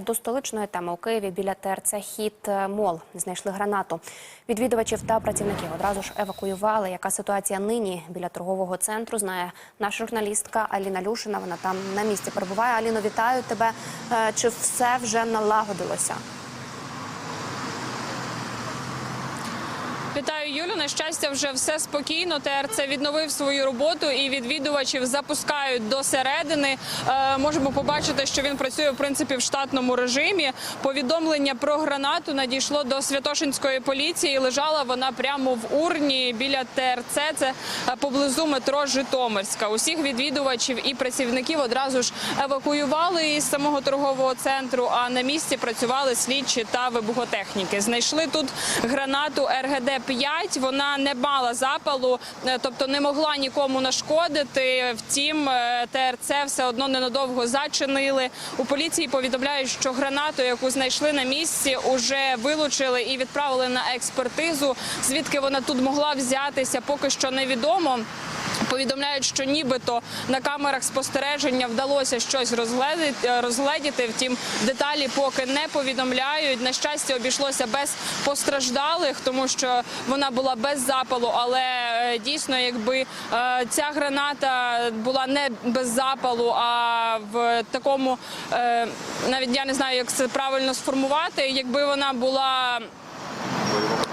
До столичної теми у Києві біля ТРЦ «Хіт Мол» знайшли гранату. Відвідувачів та працівників одразу ж евакуювали. Яка ситуація нині біля торгового центру? Знає наша журналістка Аліна Люшина. Вона там на місці перебуває. Аліно, вітаю тебе. Е, Чи все вже налагодилося? Вітаю Юлю. На щастя, вже все спокійно. ТРЦ відновив свою роботу і відвідувачів запускають до середини. Е, можемо побачити, що він працює в принципі в штатному режимі. Повідомлення про гранату надійшло до Святошинської поліції. Лежала вона прямо в урні біля ТРЦ. Це е, поблизу метро Житомирська. Усіх відвідувачів і працівників одразу ж евакуювали із самого торгового центру. А на місці працювали слідчі та вибухотехніки. Знайшли тут гранату РГД 5 Вона не мала запалу, е, тобто не могла нікому нашкодити. Втім, е, ТРЦ все одно ненадовго зачинили. У поліції повідомляють, що гранату, яку знайшли на місці, уже вилучили і відправили на експертизу. Звідки вона тут могла взятися, поки що невідомо. Повідомляють, що нібито на камерах спостереження вдалося щось розгледіти. Втім, деталі поки не повідомляють. На щастя, обійшлося без постраждалих, тому що вона була без запалу. Але е, дійсно, якби е, ця граната була не без запалу, а в такому е, навіть я не знаю, як це правильно сформувати. Якби вона була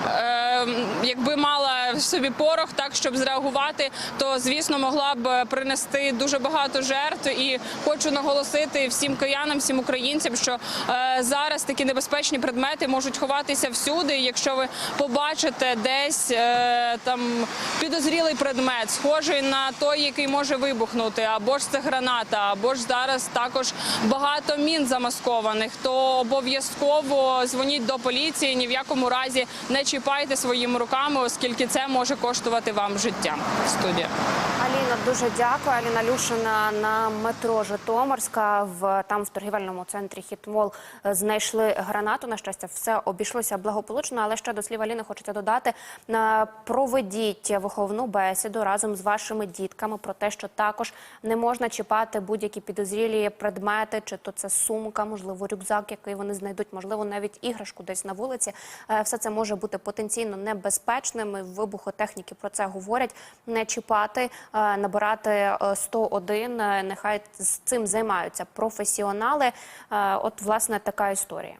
е, якби мала в собі порох, так щоб зреагувати, то звісно могла б принести дуже багато жертв. І хочу наголосити всім киянам, всім українцям, що е, зараз такі небезпечні предмети можуть ховатися всюди. Якщо ви побачите десь е, там підозрілий предмет, схожий на той, який може вибухнути, або ж це граната, або ж зараз також багато мін замаскованих, то обов'язково дзвоніть до поліції. Ні в якому разі не чіпайте своїми руками, оскільки це може коштувати вам життя. Студія. Аліна, дуже дякую. Аліна Люшина на метро Житомирська. В там в торгівельному центрі «Хітмол» знайшли гранату. На щастя, все обійшлося благополучно. Але ще до слів Аліни хочеться додати: проведіть виховну бесіду разом з вашими дітками про те, що також не можна чіпати будь-які підозрілі предмети, чи то це сумка, можливо, рюкзак, який вони знайдуть, можливо, навіть іграшку десь на вулиці. Е, Все це може бути потенційно небезпечним. Вибухотехніки про це говорять. Не чіпати, е, набирати е, 101. Е, Нехай з цим займаються професіонали. Е, От, власне, така історія.